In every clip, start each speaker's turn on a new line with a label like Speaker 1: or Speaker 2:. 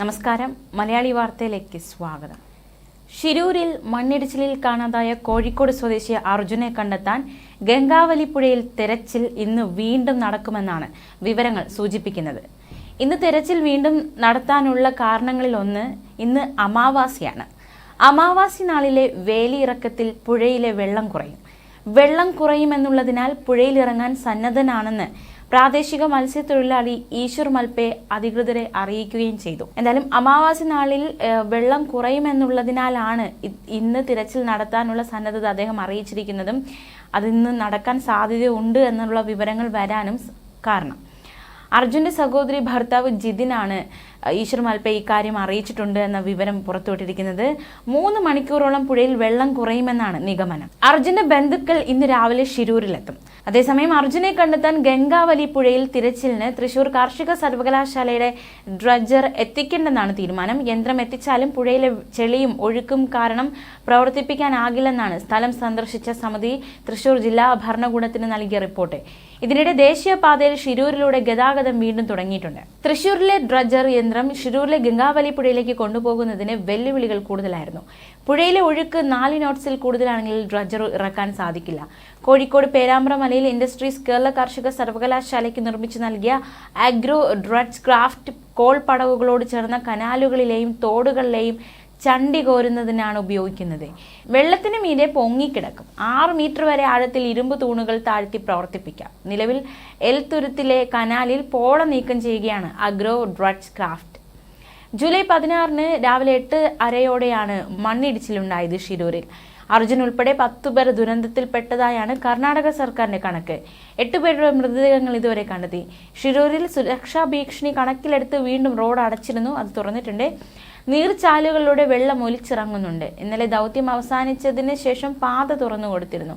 Speaker 1: നമസ്കാരം. മലയാളി വാർത്തയിലേക്ക് സ്വാഗതം. ഷിരൂരിൽ മണ്ണിടിച്ചിലിൽ കാണാതായ കോഴിക്കോട് സ്വദേശി അർജുനെ കണ്ടെത്താൻ ഗംഗാവലി പുഴയിൽ തെരച്ചിൽ ഇന്ന് വീണ്ടും നടക്കുമെന്നാണ് വിവരങ്ങൾ സൂചിപ്പിക്കുന്നത്. ഇന്ന് തെരച്ചിൽ വീണ്ടും നടത്താനുള്ള കാരണങ്ങളിൽ ഒന്ന് ഇന്ന് അമാവാസിയാണ്. അമാവാസി നാളിലെ വേലിയിറക്കത്തിൽ പുഴയിലെ വെള്ളം കുറയും. വെള്ളം കുറയുമെന്നുള്ളതിനാൽ പുഴയിലിറങ്ങാൻ സന്നദ്ധനാണെന്ന് പ്രാദേശിക മത്സ്യത്തൊഴിലാളി ഈശ്വർ മൽപ്പെ അധികൃതരെ അറിയിക്കുകയും ചെയ്തു. എന്തായാലും അമാവാസി നാളിൽ വെള്ളം കുറയുമെന്നുള്ളതിനാലാണ് ഇന്ന് തിരച്ചിൽ നടത്താനുള്ള സന്നദ്ധത അദ്ദേഹം അറിയിച്ചിരിക്കുന്നതും അതിന്ന് നടക്കാൻ സാധ്യതയുണ്ട് എന്നുള്ള വിവരങ്ങൾ വരാനും കാരണം. അർജുന്റെ സഹോദരി ഭർത്താവ് ജിതിനാണ് ഈശ്വർ ഈ ഇക്കാര്യം അറിയിച്ചിട്ടുണ്ട് എന്ന വിവരം പുറത്തുവിട്ടിരിക്കുന്നത് മൂന്ന് മണിക്കൂറോളം പുഴയിൽ വെള്ളം കുറയുമെന്നാണ് നിഗമനം. അർജുന്റെ ബന്ധുക്കൾ ഇന്ന് രാവിലെ ഷിരൂരിലെത്തും അതേസമയം അർജുനെ കണ്ടെത്താൻ ഗംഗാവലി പുഴയിൽ തിരച്ചിലിന് തൃശൂർ കാർഷിക സർവകലാശാലയുടെ ഡ്രഡ്ജർ എത്തിക്കേണ്ടെന്നാണ് തീരുമാനം. യന്ത്രം എത്തിച്ചാലും പുഴയിലെ ചെളിയും ഒഴുക്കും കാരണം പ്രവർത്തിപ്പിക്കാനാകില്ലെന്നാണ് സ്ഥലം സന്ദർശിച്ച സമിതി തൃശൂർ ജില്ലാ ഭരണകൂടത്തിന് നൽകിയ റിപ്പോർട്ട്. ഇതിനിടെ ദേശീയപാതയിൽ ഷിരൂരിലൂടെ ഗതാഗതം വീണ്ടും തുടങ്ങിയിട്ടുണ്ട്. തൃശൂരിലെ ഡ്രഡ്ജർ യന്ത്രം ഷിരൂരിലെ ഗംഗാവലി പുഴയിലേക്ക് കൊണ്ടുപോകുന്നതിന് വെല്ലുവിളികൾ കൂടുതലായിരുന്നു. പുഴയിലെ ഒഴുക്ക് നാല് നോട്ട്സിൽ കൂടുതലാണെങ്കിൽ ഡ്രഡ്ജർ ഇറക്കാൻ സാധിക്കില്ല. കോഴിക്കോട് പേരാമ്പ്ര മലയിൽ ഇൻഡസ്ട്രീസ് കേരള കാർഷിക സർവകലാശാലയ്ക്ക് നിർമ്മിച്ചു നൽകിയ അഗ്രോ ഡ്രഡ്സ് ക്രാഫ്റ്റ് കോൾ പടവുകളോട് ചേർന്ന കനാലുകളിലെയും തോടുകളിലെയും ചണ്ടി കോരുന്നതിനാണ് ഉപയോഗിക്കുന്നത്. വെള്ളത്തിന് മീതെ പൊങ്ങിക്കിടക്കും. ആറ് മീറ്റർ വരെ ആഴത്തിൽ ഇരുമ്പ് തൂണുകൾ താഴ്ത്തി പ്രവർത്തിപ്പിക്കാം. നിലവിൽ എൽ തുരുത്തിലെ കനാലിൽ പോള നീക്കം ചെയ്യുകയാണ് അഗ്രോ ഡ്രഡ്ജ് ക്രാഫ്റ്റ്. ജൂലൈ പതിനാറിന് രാവിലെ എട്ട് അരയോടെയാണ് മണ്ണിടിച്ചിലുണ്ടായത് ഷിരൂരിൽ. അർജുൻ ഉൾപ്പെടെ പത്തു പേർ ദുരന്തത്തിൽപ്പെട്ടതായാണ് കർണാടക സർക്കാരിന്റെ കണക്ക്. എട്ടുപേരുടെ മൃതദേഹങ്ങൾ ഇതുവരെ കണ്ടെത്തി. ഷിരൂരിൽ സുരക്ഷാ ഭീഷണി കണക്കിലെടുത്ത് വീണ്ടും റോഡ് അടച്ചിരുന്നു. അത് തുറന്നിട്ടുണ്ട്. നീർച്ചാലുകളിലൂടെ വെള്ളം ഒലിച്ചിറങ്ങുന്നുണ്ട്. ഇന്നലെ ദൗത്യം അവസാനിച്ചതിന് ശേഷം പാത തുറന്നു കൊടുത്തിരുന്നു.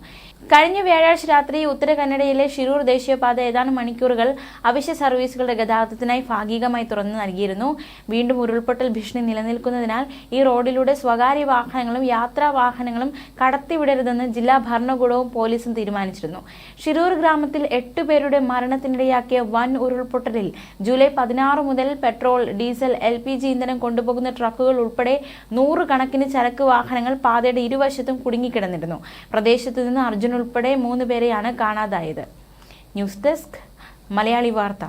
Speaker 1: കഴിഞ്ഞ വ്യാഴാഴ്ച രാത്രി ഉത്തര കന്നഡയിലെ ഷിരൂർ ദേശീയപാത ഏതാനും മണിക്കൂറുകൾ അവശ്യ സർവീസുകളുടെ ഗതാഗതത്തിനായി ഭാഗികമായി തുറന്നു നൽകിയിരുന്നു. വീണ്ടും ഉരുൾപൊട്ടൽ ഭീഷണി നിലനിൽക്കുന്നതിനാൽ ഈ റോഡിലൂടെ സ്വകാര്യ വാഹനങ്ങളും യാത്രാ വാഹനങ്ങളും കടത്തിവിടരുതെന്ന് ജില്ലാ ഭരണകൂടവും പോലീസും തീരുമാനിച്ചിരുന്നു. ഷിരൂർ ഗ്രാമത്തിൽ എട്ട് പേരുടെ മരണത്തിനിടയാക്കിയ വൻ ഉരുൾപൊട്ടലിൽ ജൂലൈ പതിനാറ് മുതൽ petrol diesel L P G ഇന്ധനം കൊണ്ടുപോകുന്ന ട്രക്കുകൾ ഉൾപ്പെടെ നൂറുകണക്കിന് ചരക്ക് വാഹനങ്ങൾ പാതയുടെ ഇരുവശത്തും കുടുങ്ങിക്കിടന്നിരുന്നു. പ്രദേശത്ത് നിന്ന് അർജുൻ ഉൾപ്പെടെ മൂന്ന് പേരെയാണ് കാണാതായത്. ന്യൂസ് ഡെസ്ക് മലയാളി വാർത്ത.